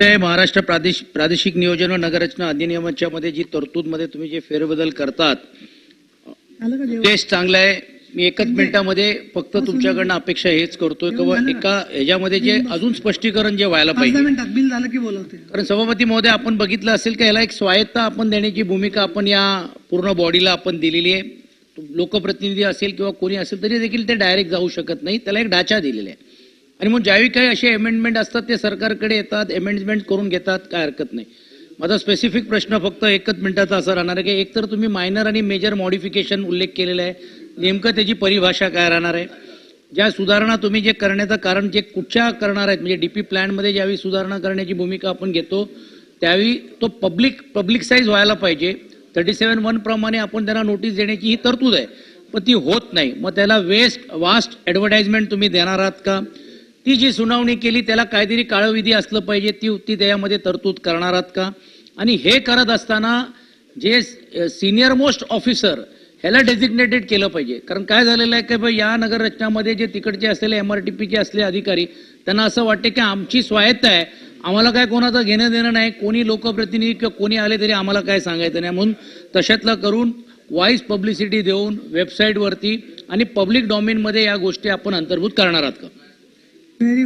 महाराष्ट्र प्रादेशिक प्रादेशिक नियोजन व नगररचना अधिनियमाच्या मध्ये जी तरतूदमध्ये तुम्ही जे फेरबदल करतात? तेच चांगलं आहे. मी एकच मिनिटामध्ये फक्त तुमच्याकडनं अपेक्षा हेच करतोय. की बुवा एका ह्याच्यामध्ये जे अजून स्पष्टीकरण जे व्हायला पाहिजे. कारण सभापती महोदय आपण बघितलं असेल की ह्याला एक स्वायत्ता आपण देण्याची भूमिका आपण या पूर्ण बॉडीला आपण दिलेली आहे. लोकप्रतिनिधी असेल किंवा कोणी असेल तरी देखील ते डायरेक्ट जाऊ शकत नाही. त्याला एक ढाचा दिलेला आहे. आणि मग ज्यावेळी काही असे अमेंडमेंट असतात ते सरकारकडे येतात अमेंडमेंट करून घेतात काय हरकत नाही. माझा स्पेसिफिक प्रश्न फक्त एकच मिनिटाचा असा राहणार आहे की एकतर तुम्ही मायनर आणि मेजर मॉडिफिकेशन उल्लेख केलेला आहे. नेमकं त्याची परिभाषा काय राहणार आहे? ज्या सुधारणा तुम्ही जे करण्याचं कारण जे कुठच्या करणार आहेत म्हणजे डी पी प्लॅनमध्ये ज्यावेळी सुधारणा करण्याची भूमिका आपण घेतो त्यावेळी तो पब्लिक पब्लिक साईज व्हायला पाहिजे. थर्टी सेवन वन प्रमाणे आपण त्यांना नोटीस देण्याची ही तरतूद आहे. पण ती होत नाही. मग त्याला वेस्ट वास्ट ॲडव्हर्टाइजमेंट तुम्ही देणार आहात का? ती जी सुनावणी केली त्याला काहीतरी काळविधी असलं पाहिजे ती ती त्यामध्ये तरतूद करणार आहात का? आणि हे करत असताना जे सिनियर मोस्ट ऑफिसर ह्याला डेझिग्नेटेड केलं पाहिजे. कारण काय झालेलं आहे की बा या नगर रचनामध्ये जे तिकडचे असलेले एम आर टी पीचे असलेले अधिकारी त्यांना असं वाटते की आमची स्वायत्त आहे आम्हाला काय कोणाचं घेणं देणं नाही कोणी लोकप्रतिनिधी किंवा कोणी आले तरी आम्हाला काय सांगायचं नाही. म्हणून तशातलं करून वाईज पब्लिसिटी देऊन वेबसाईटवरती आणि पब्लिक डॉमेनमध्ये या गोष्टी आपण अंतर्भूत करणार आहात का? very good.